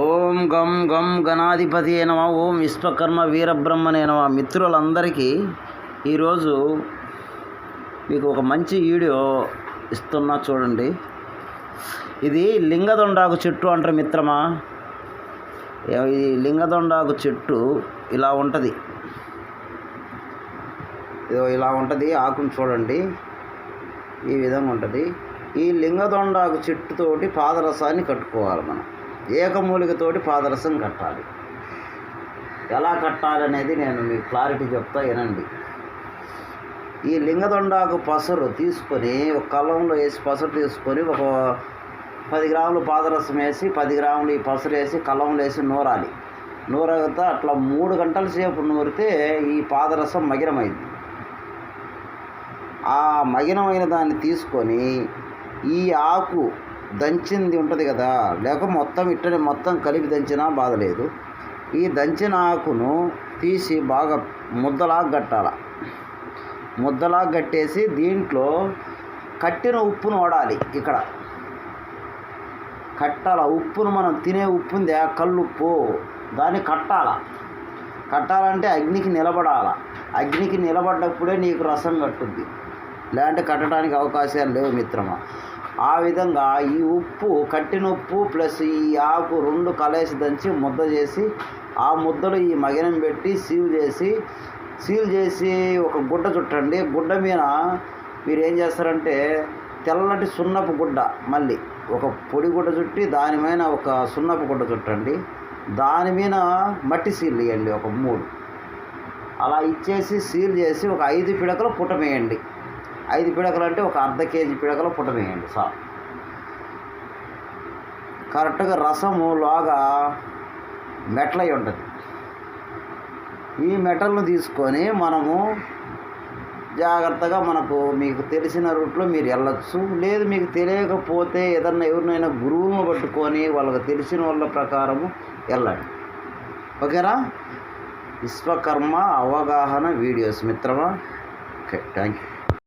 ఓం గం గం గణాధిపతి అయినవా ఓం విశ్వకర్మ వీరబ్రహ్మనే మిత్రులందరికీ ఈరోజు మీకు ఒక మంచి వీడియో ఇస్తున్నా చూడండి. ఇది లింగదొండాకు చెట్టు అంటారు మిత్రమా? ఇది లింగదొండాకు చెట్టు ఇలా ఉంటుంది. ఇదో ఇలా ఉంటుంది ఆకును చూడండి. ఈ విధంగా ఉంటుంది. ఈ లింగదొండాకు చెట్టుతోటి పాదరసాన్ని కట్టుకోవాలి మనం. ఏకమూలికతోటి పాదరసం కట్టాలి. ఎలా కట్టాలి అనేది నేను మీకు క్లారిటీ చెప్తా వినండి. ఈ లింగదొండాకు పసరు తీసుకొని ఒక కళ్ళంలో వేసి పసరు తీసుకొని ఒక పది గ్రాములు పాదరసం వేసి పది గ్రాములు ఈ పసరు వేసి కళ్ళంలో వేసి నూరాలి. నూరగతా అట్లా మూడు గంటల సేపు నూరితే ఈ పాదరసం మగినమైంది. ఆ మగినమైన దాన్ని తీసుకొని ఈ ఆకు దంచింది ఉంటుంది కదా. లేక మొత్తం ఇట్టని మొత్తం కలిపి దంచినా బాధ లేదు. ఈ దంచిన ఆకును తీసి బాగా ముద్దలా కట్టాల ముద్దలా కట్టేసి దీంట్లో కట్టిన ఉప్పును వాడాలి ఇక్కడ. కట్టాల ఉప్పును మనం తినే ఉప్పు ఉంది ఆ కల్లుప్పు దాన్ని కట్టాల. కట్టాలంటే అగ్నికి నిలబడాల. అగ్నికి నిలబడ్డప్పుడే నీకు రసం కట్టుద్ది. లేదంటే కట్టడానికి అవకాశాలు లేవు మిత్రమా. ఆ విధంగా ఈ ఉప్పు కట్టిన ఉప్పు ప్లస్ ఈ ఆకు రెండు కలేసి దంచి ముద్ద చేసి ఆ ముద్దలు ఈ మగినం పెట్టి సీల్ చేసి సీల్ చేసి ఒక గుడ్డ చుట్టండి. గుడ్డ మీద మీరు ఏం చేస్తారంటే తెల్లటి సున్నపు గుడ్డ మళ్ళీ ఒక పొడి గుడ్డ చుట్టి దాని మీద ఒక సున్నపు గుడ్డ చుట్టండి. దాని మీద మట్టి సీల్ ఇవ్వండి ఒక మూడు. అలా ఇచ్చేసి సీల్ చేసి ఒక ఐదు పిడకలు పుట్టమేయండి ఐదు పిడకలు అంటే ఒక అర్ధ కేజీ పిడకలు పుట్టమేయండి సార్. కరెక్ట్గా రసము లాగా మెట్లై ఉంటుంది. ఈ మెటల్ను తీసుకొని మనము జాగ్రత్తగా మనకు మీకు తెలిసిన రూట్లో మీరు వెళ్ళొచ్చు. లేదు మీకు తెలియకపోతే ఏదన్నా ఎవరినైనా గురువును పట్టుకొని వాళ్ళకి తెలిసిన వాళ్ళ ప్రకారము వెళ్ళండి. ఓకేనా? విశ్వకర్మ అవగాహన వీడియోస్ మిత్రమా? Okay thank you